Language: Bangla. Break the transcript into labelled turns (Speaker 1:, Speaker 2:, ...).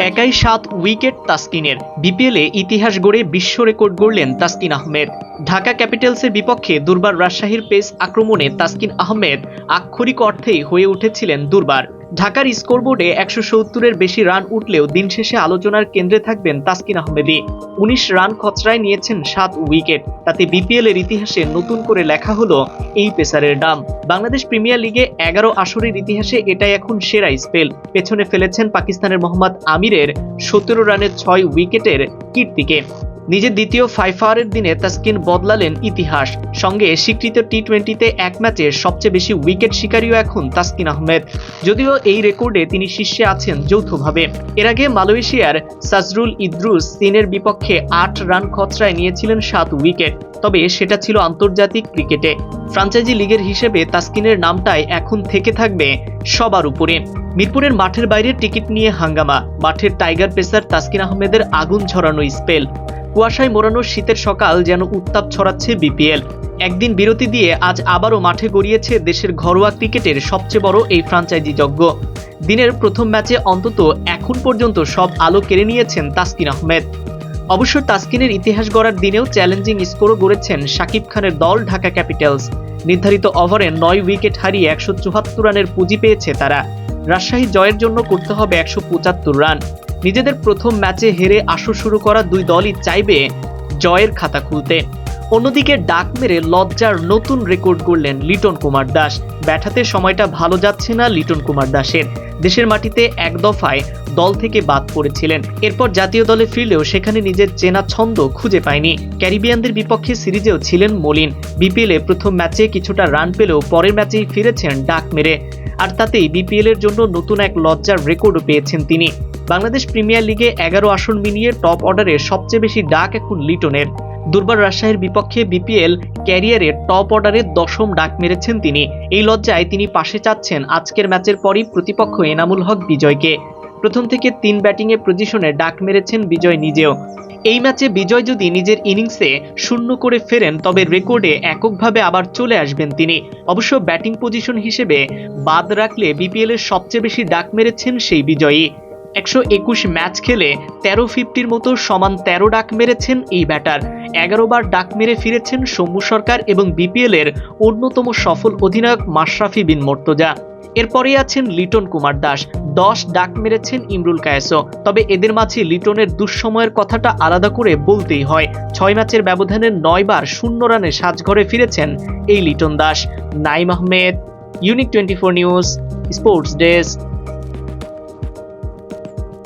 Speaker 1: একাই সাত উইকেট তাসকিনের। বিপিএলে ইতিহাস গড়ে বিশ্ব রেকর্ড গড়লেন তাসকিন আহমেদ। ঢাকা ক্যাপিটালসের বিপক্ষে দুর্বার রাজশাহীর পেস আক্রমণে তাসকিন আহমেদ আক্ষরিক অর্থেই হয়ে উঠেছিলেন দুর্বার। ঢাকার স্কোরবোর্ডে একশো সত্তরের বেশি রান উঠলেও দিন শেষে আলোচনার কেন্দ্রে থাকবেন তাসকিন আহমেদই। উনিশ রান খচরায় নিয়েছেন সাত উইকেট। তাতে বিপিএল এর ইতিহাসে নতুন করে লেখা হলো এই পেসারের নাম। বাংলাদেশ প্রিমিয়ার লিগে এগারো আসরের ইতিহাসে এটাই এখন সেরা স্পেল। পেছনে ফেলেছেন পাকিস্তানের মোহাম্মদ আমিরের সতেরো রানের ছয় উইকেটের কীর্তিকে। নিজের দ্বিতীয় ফাইফারের দিনে তাসকিন বদলালেন ইতিহাস। সঙ্গে স্বীকৃত টি টোয়েন্টিতে এক ম্যাচে সবচেয়ে বেশি উইকেট শিকারীও এখন তাসকিন আহমেদ। যদিও এই রেকর্ডে তিনি শীর্ষে আছেন যৌথভাবে। এর আগে মালয়েশিয়ার সাজরুল ইদ্রুস চীনের বিপক্ষে আট রান খচরায় নিয়েছিলেন সাত উইকেট তবে সেটা ছিল আন্তর্জাতিক ক্রিকেটে। ফ্রাঞ্চাইজি লিগের হিসেবে তাসকিনের নামটাই এখন থেকে থাকবে সবার উপরে। মিরপুরের মাঠের বাইরে টিকিট নিয়ে হাঙ্গামা, মাঠের টাইগার পেসার তাসকিন আহমেদের আগুন ঝরানো স্পেল। কুয়াশায় মোড়ানো শীতের সকাল যেন উত্তাপ ছড়াচ্ছে বিপিএল। একদিন বিরতি দিয়ে আজ আবারও মাঠে গড়িয়েছে দেশের ঘরোয়া ক্রিকেটের সবচেয়ে বড় এই ফ্রাঞ্চাইজি যজ্ঞ। দিনের প্রথম ম্যাচে অন্তত এখন পর্যন্ত সব আলো কেড়ে নিয়েছেন তাসকিন আহমেদ। অবশ্য তাসকিনের ইতিহাস গড়ার দিনেও চ্যালেঞ্জিং স্কোরও গড়েছেন শাকিব খানের দল ঢাকা ক্যাপিটালস। নির্ধারিত ওভারে নয় উইকেট হারিয়ে একশো চুয়াত্তর রানের পুঁজি পেয়েছে তারা। রাজশাহী জয়ের জন্য করতে হবে একশো পঁচাত্তর রান। নিজেদের প্রথম ম্যাচে হেরে আসর শুরু করা দুই দলই চাইবে জয়ের খাতা খুলতে। অন্যদিকে ডাক মেরে লজ্জার নতুন রেকর্ড করলেন লিটন কুমার দাস। ব্যাটাতে সময়টা ভালো যাচ্ছে না লিটন কুমার দাসের। দেশের মাটিতে এক দফায় দল থেকে বাদ পড়েছিলেন। এরপর জাতীয় দলে ফিরলেও সেখানে নিজের চেনা ছন্দ খুঁজে পায়নি। ক্যারিবিয়ানদের বিপক্ষে সিরিজেও ছিলেন মলিন। বিপিএলে প্রথম ম্যাচে কিছুটা রান পেলেও পরের ম্যাচেই ফিরেছেন ডাক মেরে। আর তাতেই বিপিএলের জন্য নতুন এক লজ্জার রেকর্ডও পেয়েছেন তিনি। বাংলাদেশ প্রিমিয়ার লিগে এগারো আসন মিলিয়ে টপ অর্ডারে সবচেয়ে বেশি ডাক এখন লিটনের। দুর্বার রাজশাহীর বিপক্ষে বিপিএল ক্যারিয়ারে টপ অর্ডারে দশম ডাক মেরেছেন তিনি। এই লজ্জায় তিনি পাশে চাচ্ছেন আজকের ম্যাচের পরই প্রতিপক্ষ এনামুল হক বিজয়কে। প্রথম থেকে তিন ব্যাটিংয়ে পজিশনে ডাক মেরেছেন বিজয় নিজেও। এই ম্যাচে বিজয় যদি নিজের ইনিংসে শূন্য করে ফেরেন, তবে রেকর্ডে এককভাবে আবার চলে আসবেন তিনি। অবশ্য ব্যাটিং পজিশন হিসেবে বাদ রাখলে বিপিএলের সবচেয়ে বেশি ডাক মেরেছেন সেই বিজয়ী একশো একুশ ম্যাচ খেলে তেরো ফিফটির মতো সমান তেরো ডাক মেরেছেন এই ব্যাটার। এগারো বার ডাক মেরে ফিরেছেন সৌম্য সরকার এবং বিপিএল এর অন্যতম সফল অধিনায়ক মাশরাফি বিন মর্তজা। এরপরে আছেন লিটন কুমার দাস। দশ ডাক মেরেছেন ইমরুল কায়েসো। তবে এদের মাঝে লিটনের দুঃসময়ের কথাটা আলাদা করে বলতেই হয়। ছয় ম্যাচের ব্যবধানে নয় বার শূন্য রানে সাজঘরে ফিরেছেন এই Liton Das. Naim Ahmed unique twenty four news sports desk